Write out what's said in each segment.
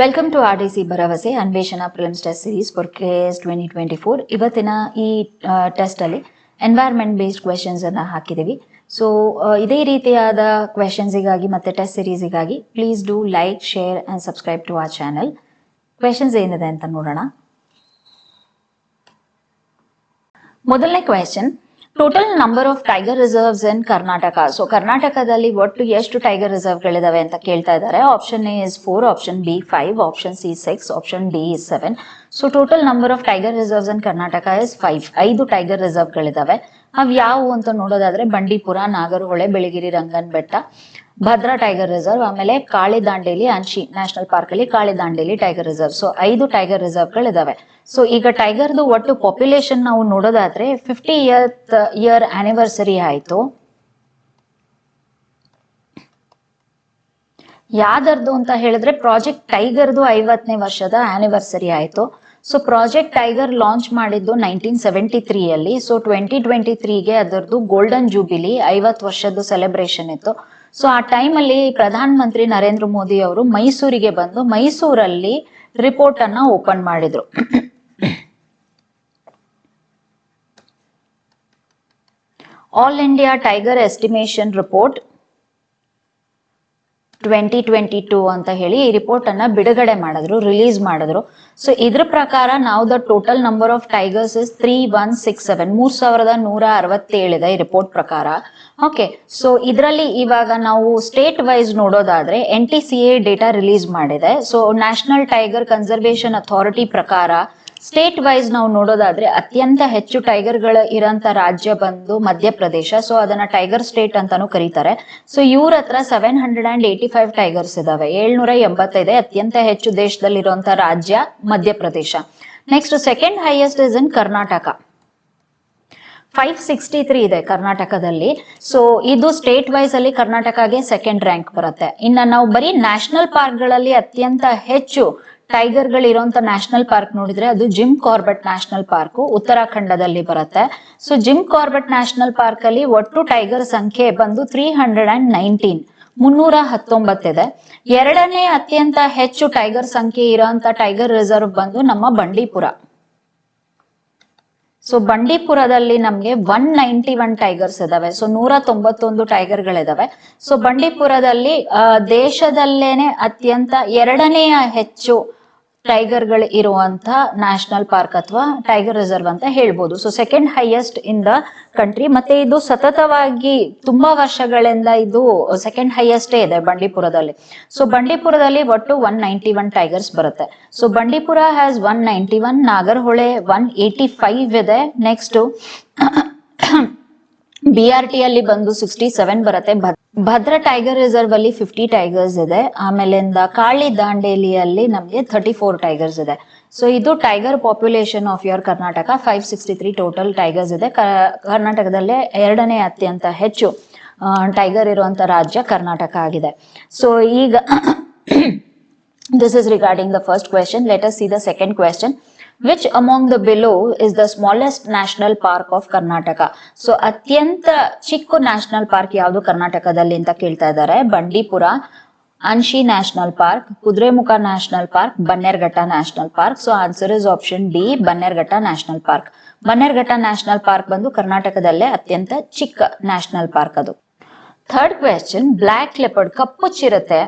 Welcome to R D C ಭರವಸೆ, ಅನ್ವೇಷಣಾ prelims test series for K S twenty twenty four ಇವತ್ತಿನ ಈ test ಅಲ್ಲಿ environment based questions ಅನ್ನ ಹಾಕಿದೀವಿ. ಸೊ ಇದೇ ರೀತಿಯಾದ ಕ್ವೆಶನ್ಸಿಗಾಗಿ ಮತ್ತೆ test ಸೀರೀಸಿಗಾಗಿ please do like share and subscribe to our channel questions ಏನಿದೆ ಅಂತ ನೋಡೋಣ. ಮೊದಲನೇ question total number of tiger reserves in Karnataka so ಕರ್ನಾಟಕದಲ್ಲಿ ಒಟ್ಟು ಎಷ್ಟು ಟೈಗರ್ ರಿಸರ್ವ್ ಗಳಿದಾವೆ ಅಂತ ಕೇಳ್ತಾ ಇದ್ದಾರೆ. Option A is four option B five option C six option D is seven so total number of tiger reserves in Karnataka is five ಐದು tiger reserve ಗಳಿದಾವೆ ಅವ್ ಯಾವುವು ಅಂತ ನೋಡೋದಾದ್ರೆ ಬಂಡೀಪುರ, ನಾಗರಹೊಳೆ, ಬೆಳಗಿರಿ ರಂಗನ್ ಬೆಟ್ಟ ಭದ್ರಾ ಟೈಗರ್ ರಿಸರ್ವ್ ಆಮೇಲೆ ಕಾಳಿ ದಾಂಡೇಲಿ ಅಂಶಿ ನ್ಯಾಷನಲ್ ಪಾರ್ಕ್ ಅಲ್ಲಿ Kali Dandeli tiger reserve so ಐದು ಟೈಗರ್ ರಿಸರ್ವ್ ಗಳಿದಾವೆ ಸೊ ಈಗ ಟೈಗರ್ದು ಒಟ್ಟು ಪಾಪ್ಯುಲೇಷನ್ ನಾವು ನೋಡೋದಾದ್ರೆ ಫಿಫ್ಟಿ ಇಯರ್ ಇಯರ್ ಆನಿವರ್ಸರಿ ಆಯಿತು. ಯಾವ್ದರ್ದು ಅಂತ ಹೇಳಿದ್ರೆ ಪ್ರಾಜೆಕ್ಟ್ ಟೈಗರ್ದು ಐವತ್ತನೇ ವರ್ಷದ ಆನಿವರ್ಸರಿ ಆಯಿತು. ಸೊ ಪ್ರಾಜೆಕ್ಟ್ ಟೈಗರ್ ಲಾಂಚ್ ಮಾಡಿದ್ದು ನೈನ್ಟೀನ್ ಸೆವೆಂಟಿ ತ್ರೀಯಲ್ಲಿ ಸೊ ಟ್ವೆಂಟಿ ಟ್ವೆಂಟಿ ತ್ರೀಗೆ ಅದರದ್ದು ಗೋಲ್ಡನ್ ಜೂಬಿಲಿ ಐವತ್ತು ವರ್ಷದ್ದು ಸೆಲೆಬ್ರೇಷನ್ ಇತ್ತು. ಸೊ ಆ ಟೈಮಲ್ಲಿ ಪ್ರಧಾನ ಮಂತ್ರಿ ನರೇಂದ್ರ ಮೋದಿ ಅವರು ಮೈಸೂರಿಗೆ ಬಂದು ಮೈಸೂರಲ್ಲಿ ರಿಪೋರ್ಟ್ ಅನ್ನ ಓಪನ್ ಮಾಡಿದ್ರು. All India tiger Estimation report twenty twenty two ಅಂತ ಹೇಳಿ ಈ ರಿಪೋರ್ಟ್ ಅನ್ನ ಬಿಡುಗಡೆ ಮಾಡಿದ್ರು ರಿಲೀಸ್ ಮಾಡಿದ್ರು. ಸೊ ಇದ್ರ ಪ್ರಕಾರ ನಾವು the total number of tigers is three one six seven ಮೂರ್ ಸಾವಿರದ ನೂರ ಅರವತ್ತೇಳಿದೆ ಈ ರಿಪೋರ್ಟ್ ಪ್ರಕಾರ. ಓಕೆ ಸೊ ಇದರಲ್ಲಿ ಇವಾಗ ನಾವು ಸ್ಟೇಟ್ ವೈಸ್ ನೋಡೋದಾದ್ರೆ N T C A data release ಮಾಡಿದೆ. So national tiger conservation authority ಪ್ರಕಾರ ಸ್ಟೇಟ್ ವೈಸ್ ನಾವು ನೋಡೋದಾದ್ರೆ ಅತ್ಯಂತ ಹೆಚ್ಚು ಟೈಗರ್ಗಳ ಇರೋಂತ ರಾಜ್ಯ ಬಂದು ಮಧ್ಯಪ್ರದೇಶ. ಸೊ ಅದನ್ನ ಟೈಗರ್ ಸ್ಟೇಟ್ ಅಂತಾನು ಕರೀತಾರೆ. ಸೊ ಇವ್ರ ಹತ್ರ seven hundred and eighty five tigers ಇದಾವೆ. ಏಳ್ನೂರ ಎಂಬತ್ತೈದೆ ಅತ್ಯಂತ ಹೆಚ್ಚು ದೇಶದಲ್ಲಿರುವಂತ ರಾಜ್ಯ Madhya Pradesh. Next second highest is in Karnataka five sixty three ಇದೆ ಕರ್ನಾಟಕದಲ್ಲಿ. ಸೊ ಇದು ಸ್ಟೇಟ್ ವೈಸ್ ಅಲ್ಲಿ ಕರ್ನಾಟಕಗೆ ಸೆಕೆಂಡ್ ರ್ಯಾಂಕ್ ಬರುತ್ತೆ. ಇನ್ನ ನಾವು ಬರೀ ನ್ಯಾಷನಲ್ ಪಾರ್ಕ್ಗಳಲ್ಲಿ ಅತ್ಯಂತ ಹೆಚ್ಚು ಟೈಗರ್ ಗಳಿರುವಂತ ನ್ಯಾಷನಲ್ ಪಾರ್ಕ್ ನೋಡಿದ್ರೆ ಅದು ಜಿಮ್ ಕಾರ್ಬೆಟ್ ನ್ಯಾಷನಲ್ ಪಾರ್ಕ್ ಉತ್ತರಾಖಂಡದಲ್ಲಿ ಬರುತ್ತೆ. So Jim Corbett national park ಅಲ್ಲಿ ಒಟ್ಟು ಟೈಗರ್ ಸಂಖ್ಯೆ ಬಂದು ತ್ರೀ ಹಂಡ್ರೆಡ್ ಅಂಡ್ ನೈನ್ಟೀನ್ ಮುನ್ನೂರ ಹತ್ತೊಂಬತ್ತಿದೆ ಎರಡನೇ ಅತ್ಯಂತ ಹೆಚ್ಚು ಟೈಗರ್ ಸಂಖ್ಯೆ ಇರೋಂತ ಟೈಗರ್ ರಿಸರ್ವ್ ಬಂದು ನಮ್ಮ ಬಂಡೀಪುರ. ಸೊ ಬಂಡೀಪುರದಲ್ಲಿ ನಮ್ಗೆ ಒನ್ ನೈಂಟಿ ಒನ್ ಟೈಗರ್ಸ್ ಇದಾವೆ. ಸೊ ನೂರ ತೊಂಬತ್ತೊಂದು ಟೈಗರ್ ಗಳಿದಾವೆ ಸೊ ಬಂಡೀಪುರದಲ್ಲಿ ದೇಶದಲ್ಲೇನೆ ಅತ್ಯಂತ ಎರಡನೆಯ ಹೆಚ್ಚು ಟೈಗರ್ಗಳು ಇರುವಂತ ನ್ಯಾಷನಲ್ ಪಾರ್ಕ್ ಅಥವಾ ಟೈಗರ್ ರಿಸರ್ವ್ ಅಂತ ಹೇಳ್ಬೋದು. So second highest in the country ಮತ್ತೆ ಇದು ಸತತವಾಗಿ ತುಂಬಾ ವರ್ಷಗಳಿಂದ ಇದು ಸೆಕೆಂಡ್ ಹೈಯೆಸ್ಟೇ ಇದೆ ಬಂಡೀಪುರದಲ್ಲಿ. ಸೊ ಬಂಡೀಪುರದಲ್ಲಿ ಒಟ್ಟು ಒನ್ ನೈಂಟಿ ಒನ್ ಟೈಗರ್ಸ್ ಬರುತ್ತೆ. So Bandipur has one ninety one Nagarahole one eighty five ಇದೆ. ನೆಕ್ಸ್ಟ್ ಬಿ ಆರ್ ಅಲ್ಲಿ ಬಂದು ಸಿಕ್ಸ್ಟಿ ಸೆವೆನ್ ಬರುತ್ತೆ ಭದ್ರ ಟೈಗರ್ ರಿಸರ್ವ್ ಅಲ್ಲಿ ಫಿಫ್ಟಿ ಟೈಗರ್ಸ್ ಇದೆ. ಆಮೇಲಿಂದ ಕಾಳಿ ದಾಂಡೇಲಿಯಲ್ಲಿ ನಮಗೆ ಥರ್ಟಿ ಫೋರ್ ಟೈಗರ್ಸ್ ಇದೆ. ಸೊ ಇದು tiger population of your Karnataka five sixty three total tigers ಇದೆ ಕರ್ನಾಟಕದಲ್ಲೇ ಎರಡನೇ ಅತ್ಯಂತ ಹೆಚ್ಚು ಟೈಗರ್ ಇರುವಂತ ರಾಜ್ಯ ಕರ್ನಾಟಕ ಆಗಿದೆ. ಸೊ ಈಗ this is regarding the first question let us see the second question. Which among the below is the smallest national park of Karnataka so ಅತ್ಯಂತ ಚಿಕ್ಕ ನ್ಯಾಷನಲ್ ಪಾರ್ಕ್ ಯಾವುದು ಕರ್ನಾಟಕದಲ್ಲಿ ಅಂತ ಕೇಳ್ತಾ ಇದ್ದಾರೆ. Bandipur Anshi national park Kudremukh national park Bannerghatta national park so answer is option D Bannerghatta national park Bannerghatta national park ಬಂದು ಕರ್ನಾಟಕದಲ್ಲೇ ಅತ್ಯಂತ ಚಿಕ್ಕ ನ್ಯಾಷನಲ್ ಪಾರ್ಕ್ ಅದು. ಥರ್ಡ್ ಕ್ವೆಶನ್ ಬ್ಲ್ಯಾಕ್ ಲೆಪರ್ಡ್ ಕಪ್ಪು ಚಿರತೆ.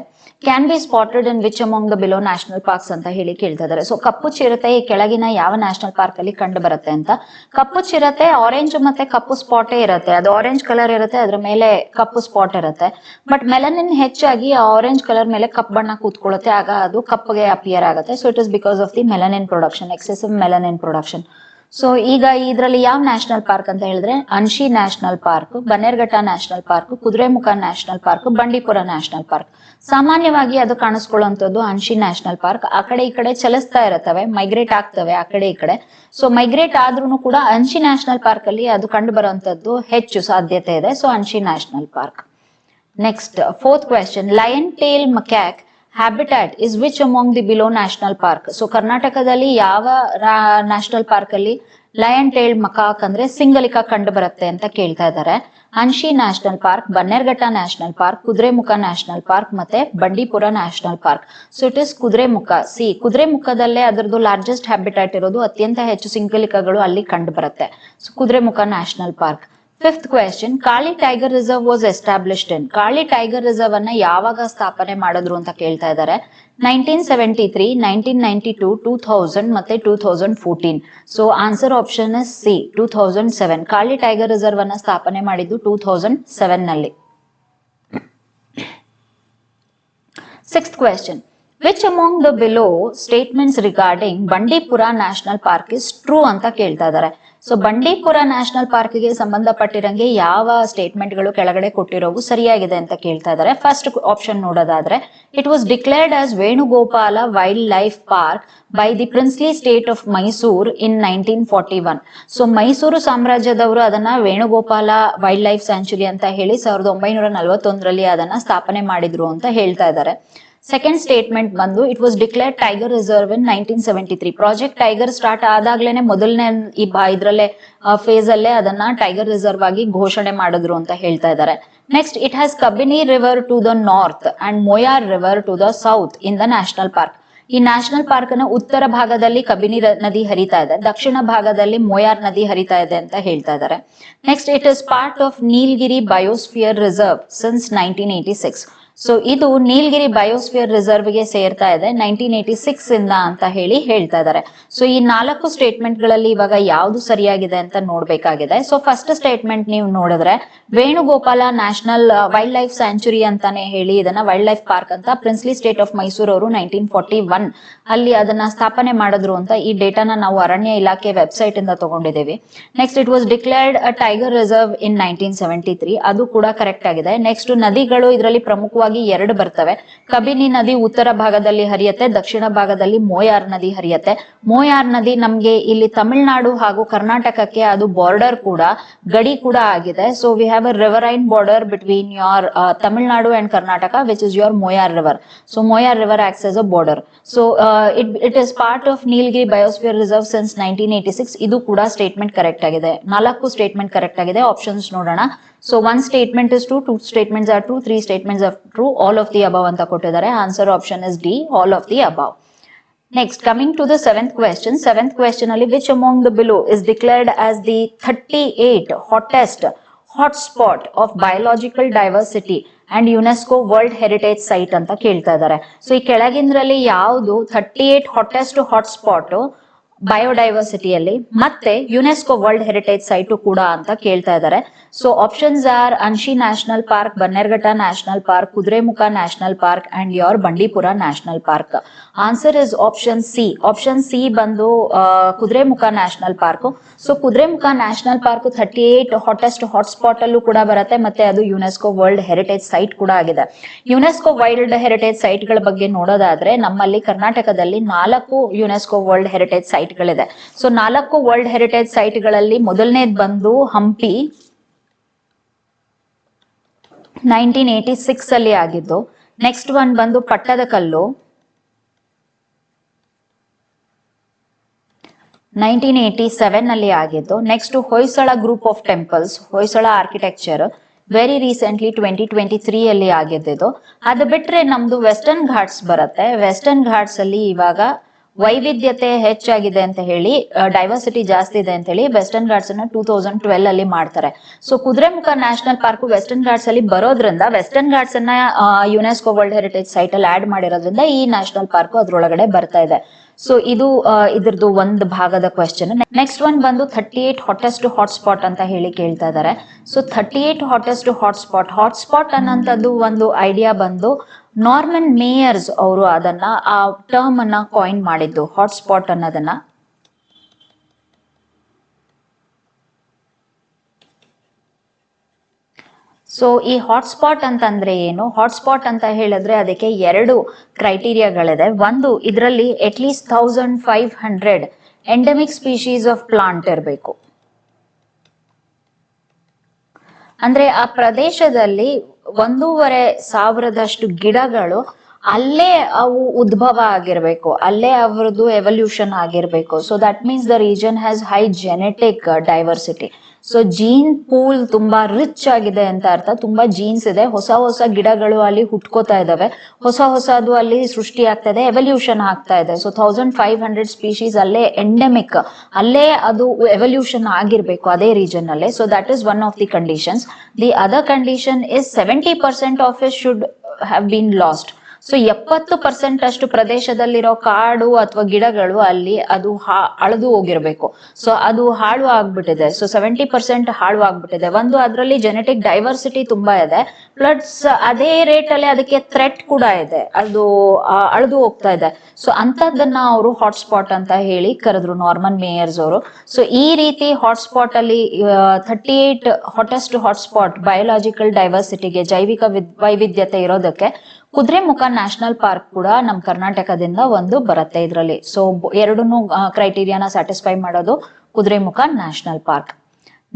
Can be spotted in which among the below national parks ಅಂತ ಹೇಳಿ ಕೇಳ್ತಾ ಇದಾರೆ ಸೊ ಕಪ್ಪು ಚಿರತೆ ಈ ಕೆಳಗಿನ ಯಾವ ನ್ಯಾಷನಲ್ ಪಾರ್ಕ್ ಅಲ್ಲಿ ಕಂಡು ಬರುತ್ತೆ ಅಂತ. ಕಪ್ಪು ಚಿರತೆ ಆರೆಂಜ್ ಮತ್ತೆ ಕಪ್ಪು ಸ್ಪಾಟೇ ಇರುತ್ತೆ. ಅದು ಆರೆಂಜ್ ಕಲರ್ ಇರುತ್ತೆ, ಅದ್ರ ಮೇಲೆ ಕಪ್ಪು ಸ್ಪಾಟ್ ಇರುತ್ತೆ. ಬಟ್ ಮೆಲನಿನ್ ಹೆಚ್ಚಾಗಿ ಆರೆಂಜ್ ಕಲರ್ ಮೇಲೆ ಕಪ್ ಬಣ್ಣ ಕೂತ್ಕೊಳ್ಳುತ್ತೆ, ಆಗ ಅದು ಕಪ್ಪಗೆ ಅಪಿಯರ್ ಆಗುತ್ತೆ. So it is because of the melanin production excessive melanin production so ಈಗ ಇದರಲ್ಲಿ ಯಾವ ನ್ಯಾಷನಲ್ ಪಾರ್ಕ್ ಅಂತ ಹೇಳಿದ್ರೆ Anshi national park Bannerghatta national park Kudremukh national park Bandipur national park ಸಾಮಾನ್ಯವಾಗಿ ಅದು ಕಾಣಿಸ್ಕೊಳ್ಳುವಂಥದ್ದು ಅನ್ಶಿ ನ್ಯಾಷನಲ್ ಪಾರ್ಕ್ ಆ ಕಡೆ ಈ ಕಡೆ ಚಲಿಸ್ತಾ ಇರುತ್ತವೆ ಮೈಗ್ರೇಟ್ ಆಗ್ತವೆ ಆ ಕಡೆ ಈ ಕಡೆ. ಸೊ ಮೈಗ್ರೇಟ್ ಆದ್ರೂ ಕೂಡ ಅನ್ಶಿ ನ್ಯಾಷನಲ್ ಪಾರ್ಕ್ ಅಲ್ಲಿ ಅದು ಕಂಡು ಬರುವಂತದ್ದು ಹೆಚ್ಚು ಸಾಧ್ಯತೆ ಇದೆ. So Anshi national park next fourth question lion tail macaque habitat is which among the below national park so ಕರ್ನಾಟಕದಲ್ಲಿ ಯಾವ ನ್ಯಾಷನಲ್ ಪಾರ್ಕ್ ಅಲ್ಲಿ ಲಯನ್ ಟೇಲ್ಡ್ ಮಕಾಕ್ ಅಂದ್ರೆ ಸಿಂಗಲಿಕ ಕಂಡು ಬರುತ್ತೆ ಅಂತ ಕೇಳ್ತಾ ಇದ್ದಾರೆ. Anshi national park Bannerghatta national park Kudremukh national park ಮತ್ತೆ Bandipur national park so it is Kudremukh C ಕುದುರೆಮುಖದಲ್ಲೇ ಅದರದ್ದು ಲಾರ್ಜೆಸ್ಟ್ ಹ್ಯಾಬಿಟ್ಯಾಟ್ ಇರೋದು ಅತ್ಯಂತ ಹೆಚ್ಚು ಸಿಂಗಲಿಕಗಳು ಅಲ್ಲಿ ಕಂಡು ಬರುತ್ತೆ. So Kudremukh national park fifth question Kali tiger reserve was established in Kali tiger reserve ಅನ್ನ ಯಾವಾಗ ಸ್ಥಾಪನೆ ಮಾಡಿದ್ರು ಅಂತ ಕೇಳ್ತಾ ಇದ್ದಾರೆ nineteen seventy three nineteen ninety two two thousand ಮತ್ತೆ two thousand fourteen so answer option is C two thousand seven Kali tiger reserve ಅನ್ನ ಸ್ಥಾಪನೆ ಮಾಡಿದ್ದು two thousand ಸೆವೆನ್ನಲ್ಲಿ. Sixth question which among the below statements regarding Bandipur national park is true ಅಂತ ಕೇಳ್ತಾ ಇದಾರೆ so Bandipur national ಪಾರ್ಕ್ಗೆ ಸಂಬಂಧಪಟ್ಟಿರಂಗೆ ಯಾವ ಸ್ಟೇಟ್ಮೆಂಟ್ಗಳು ಕೆಳಗಡೆ ಕೊಟ್ಟಿರೋವು ಸರಿಯಾಗಿದೆ ಅಂತ ಕೇಳ್ತಾ ಇದ್ದಾರೆ. ಫಸ್ಟ್ ಆಪ್ಷನ್ ನೋಡೋದಾದ್ರೆ it was declared as Venugopala wildlife park by the princely state of Mysore in nineteen forty one so Mysuru ಸಾಮ್ರಾಜ್ಯದವರು ಅದನ್ನ ವೇಣುಗೋಪಾಲ ವೈಲ್ಡ್ ಲೈಫ್ ಸ್ಯಾಂಚುರಿ ಅಂತ ಹೇಳಿ ಸಾವಿರದ ಒಂಬೈನೂರ ನಲವತ್ತೊಂದರಲ್ಲಿ ಅದನ್ನ ಸ್ಥಾಪನೆ ಮಾಡಿದ್ರು ಅಂತ ಹೇಳ್ತಾ ಇದ್ದಾರೆ. ಸೆಕೆಂಡ್ ಸ್ಟೇಟ್ಮೆಂಟ್ ಬಂದು it was declare tiger reserve in nineteen seventy three project tiger start ಆದಾಗ್ಲೇನೆ ಮೊದಲನೇ ಈ ಇದ್ರಲ್ಲೇ ಫೇಸ್ ಅಲ್ಲೇ ಅದನ್ನ ಟೈಗರ್ ರಿಸರ್ವ್ ಆಗಿ ಘೋಷಣೆ ಮಾಡಿದ್ರು ಅಂತ ಹೇಳ್ತಾ ಇದ್ದಾರೆ. Next it has Kabini river to the north and Moyar river to the south in the national park ಈ ನ್ಯಾಷನಲ್ ಪಾರ್ಕ್ನ ಉತ್ತರ ಭಾಗದಲ್ಲಿ ಕಬಿನಿ ನದಿ ಹರಿತಾ ಇದೆ. ದಕ್ಷಿಣ ಭಾಗದಲ್ಲಿ ಮೊಯಾರ್ ನದಿ ಹರಿತಾ ಇದೆ ಅಂತ ಹೇಳ್ತಾ ಇದ್ದಾರೆ. Next it is part of Nilgiri biosphere reserve since nineteen eighty six so ಇದು ನೀಲ್ಗಿರಿ ಬಯೋಸ್ಫಿಯರ್ ರಿಸರ್ವ್ಗೆ ಸೇರ್ತಾ ಇದೆ ನೈನ್ಟೀನ್ ಏಟಿ ಸಿಕ್ಸ್ ಇಂದ ಅಂತ ಹೇಳಿ ಹೇಳ್ತಾ ಇದ್ದಾರೆ. ಸೊ ಈ ನಾಲ್ಕು ಸ್ಟೇಟ್ಮೆಂಟ್ಗಳಲ್ಲಿ ಇವಾಗ ಯಾವ್ದು ಸರಿಯಾಗಿದೆ ಅಂತ ನೋಡ್ಬೇಕಾಗಿದೆ. ಸೊ ಫಸ್ಟ್ ಸ್ಟೇಟ್ಮೆಂಟ್ ನೀವು ನೋಡಿದ್ರೆ, Venugopala national wildlife sanctuary ಅಂತಾನೆ ಹೇಳಿ ಇದನ್ನ ವೈಲ್ಡ್ ಲೈಫ್ ಪಾರ್ಕ್ ಅಂತ ಪ್ರಿನ್ಸ್ಲಿ ಸ್ಟೇಟ್ ಆಫ್ ಮೈಸೂರು ಅವರು ನೈನ್ಟೀನ್ ಫಾರ್ಟಿ ಒನ್ ಅಲ್ಲಿ ಅದನ್ನ ಸ್ಥಾಪನೆ ಮಾಡಿದ್ರು ಅಂತ ಈ ಡೇಟಾನ ನಾವು ಅರಣ್ಯ ಇಲಾಖೆ ವೆಬ್ಸೈಟ್ ಇಂದ ತಗೊಂಡಿದ್ದೀವಿ. Next it was declared tiger reserve in nineteen seventy three ಅದು ಕೂಡ ಕರೆಕ್ಟ್ ಆಗಿದೆ. ನೆಕ್ಸ್ಟ್ ನದಿಗಳು ಇದರಲ್ಲಿ ಪ್ರಮುಖವಾಗಿ ಎರಡು ಬರ್ತವೆ. ಕಬಿನಿ ನದಿ ಉತ್ತರ ಭಾಗದಲ್ಲಿ ಹರಿಯತ್ತೆ, ದಕ್ಷಿಣ ಭಾಗದಲ್ಲಿ ಮೋಯಾರ್ ನದಿ ಹರಿಯತ್ತೆ. ಮೋಯಾರ್ ನದಿ ನಮ್ಗೆ ಇಲ್ಲಿ ತಮಿಳುನಾಡು ಹಾಗೂ ಕರ್ನಾಟಕಕ್ಕೆ ಅದು ಬಾರ್ಡರ್ ಕೂಡ, ಗಡಿ ಕೂಡ ಆಗಿದೆ. So we have a riverine border between your Tamil Nadu and Karnataka which is your Moyar river so Moyar river acts as a border so it it is part of Nilgiri biosphere reserve since nineteen eighty six ಇದು ಕೂಡ statement correct ಆಗಿದೆ. ನಾಲ್ಕು statement correct ಆಗಿದೆ. Options ನೋಡೋಣ. So one statement is true two statements are true three statements are true all of the above ಅಂತ ಕೊಟ್ಟಿದ್ದಾರೆ answer option is D all of the above Next, coming to the seventh question. Seventh question only, which among the below is declared as the 38 hottest hotspot of biological diversity and UNESCO World Heritage Site ಅಂತ ಕೇಳ್ತಾ ಇದ್ದಾರೆ so ಈ ಕೆಳಗಿಂದ್ರಲ್ಲಿ ಯಾವುದು thirty eight hottest hotspot ಬಯೋಡೈವರ್ಸಿಟಿಯಲ್ಲಿ ಮತ್ತೆ UNESCO world heritage site ಕೂಡ ಅಂತ ಕೇಳ್ತಾ ಇದ್ದಾರೆ so options are Anshi national park Bannerghatta national park Kudremukh national park and your Bandipur national park answer is option C option C ಬಂದು Kudremukh national park so Kudremukh national park thirty eight hottest hotspot ಅಲ್ಲೂ ಕೂಡ ಬರುತ್ತೆ ಮತ್ತೆ ಅದು UNESCO world heritage site ಕೂಡ ಆಗಿದೆ. UNESCO wild heritage ಸೈಟ್ಗಳ ಬಗ್ಗೆ ನೋಡೋದಾದ್ರೆ ನಮ್ಮಲ್ಲಿ ಕರ್ನಾಟಕದಲ್ಲಿ ನಾಲ್ಕು ಯುನೆಸ್ಕೋ ವರ್ಲ್ಡ್ ಹೆರಿಟೇಜ್ ಸೈಟ್ ಗಳಿದೆ ಸೊ ನಾಲ್ಕು ವರ್ಲ್ಡ್ ಹೆರಿಟೇಜ್ ಸೈಟ್ಗಳಲ್ಲಿ ಮೊದಲನೇದು ಬಂದು ಹಂಪಿ ನೈನ್ಟೀನ್ ಏಟಿ ಸಿಕ್ಸ್ ಅಲ್ಲಿ ಆಗಿದ್ದು ನೆಕ್ಸ್ಟ್ ಒನ್ ಬಂದು ಪಟ್ಟದಕಲ್ಲು ನೈನ್ಟೀನ್ ಏಟಿ ಸೆವೆನ್ ಅಲ್ಲಿ ಆಗಿದ್ದು next Hoysala group of temples Hoysala architecture very recently twenty twenty three ಅಲ್ಲಿ ಆಗಿದ್ದು ಅದು ಬಿಟ್ರೆ ನಮ್ದು ವೆಸ್ಟರ್ನ್ ಘಾಟ್ಸ್ ಬರುತ್ತೆ. ವೆಸ್ಟರ್ನ್ ಘಾಟ್ಸ್ ಅಲ್ಲಿ ಇವಾಗ ವೈವಿಧ್ಯತೆ ಹೆಚ್ಚಾಗಿದೆ ಅಂತ ಹೇಳಿ ಡೈವರ್ಸಿಟಿ ಜಾಸ್ತಿ ಇದೆ ಅಂತ ಹೇಳಿ ವೆಸ್ಟರ್ನ್ ಗಾರ್ಡ್ಸ್ ಅನ್ನ ಟೂ ತೌಸಂಡ್ ಟ್ವೆಲ್ ಅಲ್ಲಿ ಮಾಡ್ತಾರೆ. So Kudremukh national park western ghats ಅಲ್ಲಿ ಬರೋದ್ರಿಂದ ವೆಸ್ಟರ್ನ್ ಗಾರ್ಡ್ಸ್ ಅನ್ನ ಯುನೆಸ್ಕೋ ವರ್ಲ್ಡ್ ಹೆರಿಟೇಜ್ ಸೈಟ್ ಅಲ್ಲಿ ಆಡ್ ಮಾಡಿರೋದ್ರಿಂದ ಈ ನ್ಯಾಷನಲ್ ಪಾರ್ಕ್ ಅದ್ರೊಳಗಡೆ ಬರ್ತಾ ಇದೆ. ಸೊ ಇದು ಇದರದು ಇದ್ರದ್ದು ಒಂದು ಭಾಗದ ಕ್ವೆಶನ್ ನೆಕ್ಸ್ಟ್ ಒನ್ ಬಂದು ಥರ್ಟಿ ಏಟ್ ಹಾಟೆಸ್ಟ್ ಹಾಟ್ಸ್ಪಾಟ್ ಅಂತ ಹೇಳಿ ಕೇಳ್ತಾ ಇದ್ದಾರೆ so thirty eight hottest hotspot hotspot ಅನ್ನೋಂಥದ್ದು ಒಂದು ಐಡಿಯಾ ಬಂದು ನಾರ್ಮನ್ ಮೇಯರ್ಸ್ ಅವರು ಅದನ್ನ, ಆ ಟರ್ಮ್ ಅನ್ನ ಕಾಯಿನ್ ಮಾಡಿದ್ದು ಹಾಟ್ಸ್ಪಾಟ್ ಅನ್ನೋದನ್ನ. ಸೊ ಈ ಹಾಟ್ಸ್ಪಾಟ್ ಅಂತಂದ್ರೆ ಏನು? ಹಾಟ್ಸ್ಪಾಟ್ ಅಂತ ಹೇಳಿದ್ರೆ ಅದಕ್ಕೆ ಎರಡು ಕ್ರೈಟೀರಿಯಾಗಳಿದೆ ಒಂದು, ಇದರಲ್ಲಿ at least thousand five hundred endemic species of plant ಇರಬೇಕು. ಅಂದ್ರೆ ಆ ಪ್ರದೇಶದಲ್ಲಿ ಒಂದೂವರೆ ಸಾವಿರದಷ್ಟು ಗಿಡಗಳು ಅಲ್ಲೇ ಅವು ಉದ್ಭವ ಆಗಿರ್ಬೇಕು. ಅಲ್ಲೇ ಅವರದ್ದು ಎವಲ್ಯೂಷನ್ ಆಗಿರ್ಬೇಕು. So that means the region has high genetic diversity so gene pool ತುಂಬಾ ರಿಚ್ ಆಗಿದೆ ಅಂತ ಅರ್ಥ. ತುಂಬಾ ಜೀನ್ಸ್ ಇದೆ. ಹೊಸ ಹೊಸ ಗಿಡಗಳು ಅಲ್ಲಿ ಹುಟ್ಕೋತಾ ಇದಾವೆ ಹೊಸ ಹೊಸದು ಅಲ್ಲಿ ಸೃಷ್ಟಿ ಆಗ್ತಾ ಇದೆ ಎವಲ್ಯೂಷನ್ ಆಗ್ತಾ ಇದೆ. So thousand five hundred species ಅಲ್ಲೇ ಎಂಡೆಮಿಕ್ ಅಲ್ಲೇ ಅದು ಎವಲ್ಯೂಷನ್ ಆಗಿರ್ಬೇಕು ಅದೇ ರೀಜನ್ ಅಲ್ಲೇ. So that is one of the conditions the other condition is seventy percent of it should have been lost so ಎಪ್ಪತ್ತು ಪರ್ಸೆಂಟ್ ಅಷ್ಟು ಪ್ರದೇಶದಲ್ಲಿರೋ ಕಾಡು ಅಥವಾ ಗಿಡಗಳು ಅಲ್ಲಿ ಅದು ಅಳದು ಹೋಗಿರ್ಬೇಕು. ಸೊ ಅದು ಹಾಳು ಆಗ್ಬಿಟ್ಟಿದೆ. ಸೊ ಸೆವೆಂಟಿ ಪರ್ಸೆಂಟ್ ಹಾಳು ಆಗ್ಬಿಟ್ಟಿದೆ. ಒಂದು, ಅದರಲ್ಲಿ ಜೆನೆಟಿಕ್ ಡೈವರ್ಸಿಟಿ ತುಂಬಾ ಇದೆ. ಪ್ಲಸ್ ಅದೇ ರೇಟ್ ಅಲ್ಲಿ ಅದಕ್ಕೆ ಥ್ರೆಟ್ ಕೂಡ ಇದೆ. ಅದು ಅಳದು ಹೋಗ್ತಾ ಇದೆ. ಸೊ ಅಂತದನ್ನ ಅವರು ಹಾಟ್ಸ್ಪಾಟ್ ಅಂತ ಹೇಳಿ ಕರೆದ್ರು ನಾರ್ಮನ್ ಮೇಯರ್ಸ್ ಅವರು. ಸೊ ಈ ರೀತಿ ಹಾಟ್ಸ್ಪಾಟ್ ಅಲ್ಲಿ thirty eight hottest hotspot biological ಡೈವರ್ಸಿಟಿಗೆ ಜೈವಿಕ ವೈವಿಧ್ಯತೆ ಇರೋದಕ್ಕೆ ಕುದುರೆಮುಖ ನ್ಯಾಷನಲ್ ಪಾರ್ಕ್ ಕೂಡ ನಮ್ಮ ಕರ್ನಾಟಕದಿಂದ ಒಂದು ಬರುತ್ತೆ ಇದರಲ್ಲಿ. ಸೊ ಎರಡನ್ನೂ ಕ್ರೈಟೀರಿಯಾನ ಸ್ಯಾಟಿಸ್ಫೈ ಮಾಡೋದು Kudremukh national park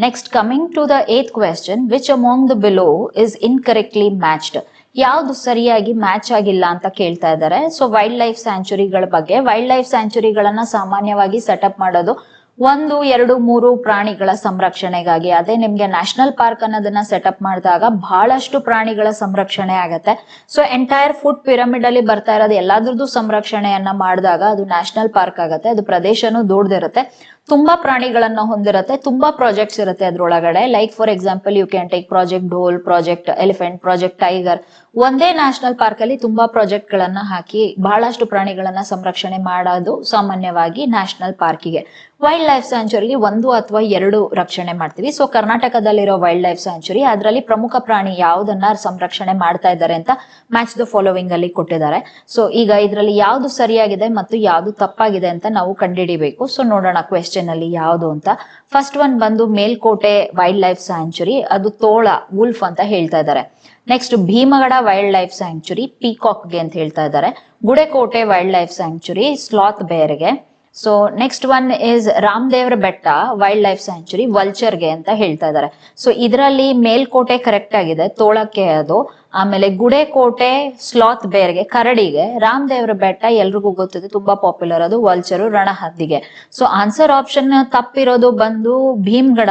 next coming to the eighth question which among the below is incorrectly matched ಯಾವ್ದು ಸರಿಯಾಗಿ ಮ್ಯಾಚ್ ಆಗಿಲ್ಲ ಅಂತ ಕೇಳ್ತಾ ಇದ್ದಾರೆ. ಸೊ ವೈಲ್ಡ್ ಲೈಫ್ ಸ್ಯಾಂಚುರಿಗಳ ಬಗ್ಗೆ ವೈಲ್ಡ್ ಲೈಫ್ ಸ್ಯಾಂಚುರಿಗಳನ್ನ ಸಾಮಾನ್ಯವಾಗಿ ಸೆಟಪ್ ಮಾಡೋದು ಒಂದು, ಎರಡು, ಮೂರು ಪ್ರಾಣಿಗಳ ಸಂರಕ್ಷಣೆಗಾಗಿ. ಅದೇ ನಿಮ್ಗೆ ನ್ಯಾಷನಲ್ ಪಾರ್ಕ್ ಅನ್ನೋದನ್ನ ಸೆಟಪ್ ಮಾಡಿದಾಗ ಬಹಳಷ್ಟು ಪ್ರಾಣಿಗಳ ಸಂರಕ್ಷಣೆ ಆಗತ್ತೆ. ಸೊ ಎಂಟೈರ್ ಫುಡ್ ಪಿರಮಿಡ್ ಅಲ್ಲಿ ಬರ್ತಾ ಇರೋದು ಎಲ್ಲಾದ್ರದ್ದು ಸಂರಕ್ಷಣೆಯನ್ನ ಮಾಡಿದಾಗ ಅದು ನ್ಯಾಷನಲ್ ಪಾರ್ಕ್ ಆಗತ್ತೆ. ಅದು ಪ್ರದೇಶನೂ ದೊಡ್ಡದಿರುತ್ತೆ. ತುಂಬಾ ಪ್ರಾಣಿಗಳನ್ನ ಹೊಂದಿರುತ್ತೆ, ತುಂಬಾ ಪ್ರಾಜೆಕ್ಟ್ಸ್ ಇರುತ್ತೆ ಅದ್ರೊಳಗಡೆ. Like for example you can take project dhole project elephant project tiger ಒಂದೇ ನ್ಯಾಷನಲ್ ಪಾರ್ಕ್ ಅಲ್ಲಿ ತುಂಬಾ ಪ್ರಾಜೆಕ್ಟ್ ಗಳನ್ನ ಹಾಕಿ ಬಹಳಷ್ಟು ಪ್ರಾಣಿಗಳನ್ನ ಸಂರಕ್ಷಣೆ ಮಾಡೋದು ಸಾಮಾನ್ಯವಾಗಿ ನ್ಯಾಷನಲ್ ಪಾರ್ಕಿಗೆ ವೈಲ್ಡ್ ಲೈಫ್ ಸ್ಯಾಂಚುರಿ ಒಂದು ಅಥವಾ ಎರಡು ರಕ್ಷಣೆ ಮಾಡ್ತೀವಿ. ಸೊ ಕರ್ನಾಟಕದಲ್ಲಿರೋ ವೈಲ್ಡ್ ಲೈಫ್ ಸ್ಯಾಂಚುರಿ ಅದರಲ್ಲಿ ಪ್ರಮುಖ ಪ್ರಾಣಿ ಯಾವ್ದನ್ನ ಸಂರಕ್ಷಣೆ ಮಾಡ್ತಾ ಇದ್ದಾರೆ ಅಂತ ಮ್ಯಾಚ್ ದ ಫಾಲೋವಿಂಗ್ ಅಲ್ಲಿ ಕೊಟ್ಟಿದ್ದಾರೆ. ಸೊ ಈಗ ಇದರಲ್ಲಿ ಯಾವ್ದು ಸರಿಯಾಗಿದೆ ಮತ್ತು ಯಾವ್ದು ತಪ್ಪಾಗಿದೆ ಅಂತ ನಾವು ಕಂಡುಹಿಡಿಬೇಕು. ಸೊ ನೋಡೋಣ ಕ್ವೆಶ್ಚನ್ ಅಲ್ಲಿ ಯಾವುದು ಅಂತ. ಫಸ್ಟ್ ಒನ್ ಬಂದು ಮೇಲ್ಕೋಟೆ ವೈಲ್ಡ್ ಲೈಫ್ ಸ್ಯಾಂಚುರಿ ಅದು ತೋಳ ವುಲ್ಫ್ ಅಂತ ಹೇಳ್ತಾ ಇದ್ದಾರೆ next Bhimgad wildlife sanctuary ಪೀಕಾಕ್ಗೆ ಅಂತ ಹೇಳ್ತಾ ಇದ್ದಾರೆ Gudekote wildlife sanctuary sloth ಬೇರ್ಗೆ so next one is Ramadevara Betta wild life sanctuary ವಲ್ಚರ್ಗೆ ಅಂತ ಹೇಳ್ತಾ ಇದ್ದಾರೆ. ಸೊ ಇದರಲ್ಲಿ ಮೇಲ್ಕೋಟೆ ಕರೆಕ್ಟ್ ಆಗಿದೆ, ತೋಳಕ್ಕೆ ಅದು. ಆಮೇಲೆ ಗುಡೆಕೋಟೆ ಸ್ಲಾತ್ ಬೇರ್ಗೆ ಕರಡಿಗೆ ರಾಮದೇವ್ರ ಬೆಟ್ಟ ಎಲ್ರಿಗೂ ಗೊತ್ತಿದೆ, ತುಂಬಾ ಪಾಪ್ಯುಲರ್ ಅದು ವಲ್ಚರು ರಣಹದ್ದಿಗೆ. ಸೊ ಆನ್ಸರ್ ಆಪ್ಷನ್ ತಪ್ಪಿರೋದು ಬಂದು Bhimgad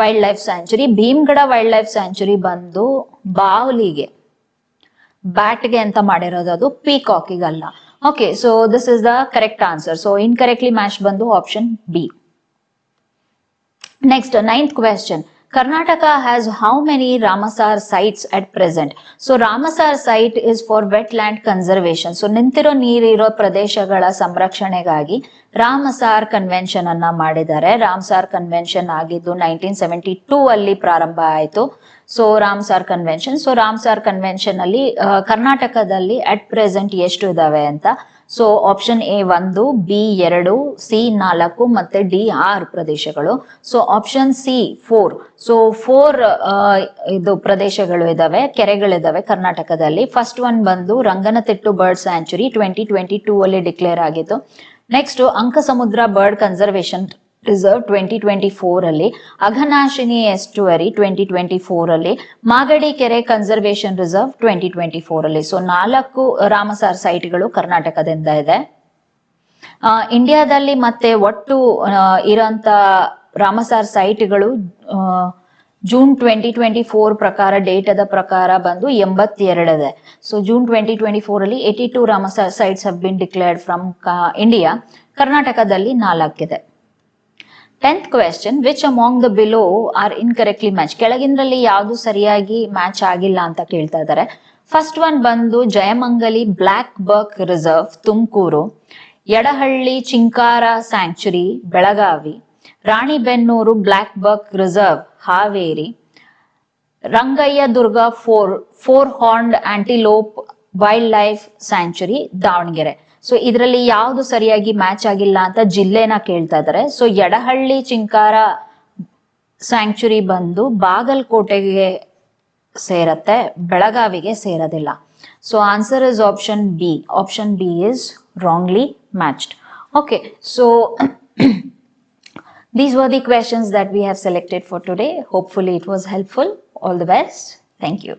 wildlife sanctuary Bhimgad wildlife sanctuary ಬಂದು ಬಾವ್ಲಿಗೆ. ಬ್ಯಾಟ್ಗೆ ಅಂತ ಮಾಡಿರೋದು ಅದು ಪೀಕಾಕಿಗಲ್ಲ okay so this is the correct answer so incorrectly match ಬಂದು option B next ninth question Karnataka has how many Ramsar sites at present so Ramsar site is for wetland conservation so ನಿಂತಿರೋ ನೀರಿರೋ ಪ್ರದೇಶಗಳ ಸಂರಕ್ಷಣೆಗಾಗಿ ರಾಮಸಾರ್ convention ಅನ್ನ ಮಾಡಿದ್ದಾರೆ. ರಾಮಸಾರ್ convention ಆಗಿದ್ದು nineteen seventy two ಅಲ್ಲಿ ಪ್ರಾರಂಭ ಆಯಿತು. So Ramsar convention so Ramsar convention ಅಲ್ಲಿ ಕರ್ನಾಟಕದಲ್ಲಿ ಅಟ್ ಪ್ರೆಸೆಂಟ್ ಎಷ್ಟು ಇದಾವೆ ಅಂತ? ಸೊ ಆಪ್ಷನ್ ಎ ಒಂದು ಬಿ ಎರಡು ಸಿ ನಾಲ್ಕು ಮತ್ತೆ ಡಿ ಆರ್ ಪ್ರದೇಶಗಳು. So option C four so four ಇದು ಪ್ರದೇಶಗಳು ಇದಾವೆ ಕೆರೆಗಳಿದಾವೆ ಕರ್ನಾಟಕದಲ್ಲಿ. ಫಸ್ಟ್ ಒನ್ ಬಂದು Ranganathittu bird sanctuary twenty twenty two ಅಲ್ಲಿ ಡಿಕ್ಲೇರ್ ಆಗಿತ್ತು. Next Ankasamudra bird conservation reserve twenty twenty four ಅಲ್ಲಿ Aghanashini estuary twenty twenty four ಅಲ್ಲಿ ಮಾಗಡಿ ಕೆರೆ conservation reserve twenty twenty four ಅಲ್ಲಿ. ಸೊ ನಾಲ್ಕು ರಾಮಸಾರ್ ಸೈಟ್ಗಳು ಕರ್ನಾಟಕದಿಂದ ಇದೆ. ಇಂಡಿಯಾದಲ್ಲಿ ಮತ್ತೆ ಒಟ್ಟು ಇರೋಂತ ರಾಮಸಾರ್ ಸೈಟ್ಗಳು ಜೂನ್ ಟ್ವೆಂಟಿ ಟ್ವೆಂಟಿ ಫೋರ್ ಪ್ರಕಾರ, ಡೇಟದ ಪ್ರಕಾರ ಬಂದು ಎಂಬತ್ತೆರಡದೆ. So June twenty twenty four ಅಲ್ಲಿ eighty two Ramsar sites have been declared from India ಕರ್ನಾಟಕದಲ್ಲಿ ನಾಲ್ಕಿದೆ. Tenth question which among the below are incorrectly match ಕೆಳಗಿನಲ್ಲಿ ಯಾವುದು ಸರಿಯಾಗಿ ಮ್ಯಾಚ್ ಆಗಿಲ್ಲ ಅಂತ ಕೇಳ್ತಾ ಇದ್ದಾರೆ. ಫಸ್ಟ್ ಒನ್ ಬಂದು Jayamangali blackbuck reserve Tumakuru. Yadahalli chinkara sanctuary Belagavi. Ranibennur blackbuck reserve, Haveri. Rangayya Durga four four horn antelope wildlife sanctuary, Davanagere. So ಇದರಲ್ಲಿ ಯಾವುದು ಸರಿಯಾಗಿ ಮ್ಯಾಚ್ ಆಗಿಲ್ಲ ಅಂತ ಜಿಲ್ಲೆನ ಕೇಳ್ತಾ ಇದ್ದಾರೆ ಸೊ ಯಡಹಳ್ಳಿ ಚಿಂಕಾರ ಸ್ಯಾಂಕ್ಚುರಿ ಬಂದು ಬಾಗಲಕೋಟೆಗೆ ಸೇರತ್ತೆ, ಬೆಳಗಾವಿಗೆ ಸೇರೋದಿಲ್ಲ. So answer is option B option B is wrongly matched okay so These were the questions that we have selected for today. Hopefully, it was helpful. All the best. Thank you.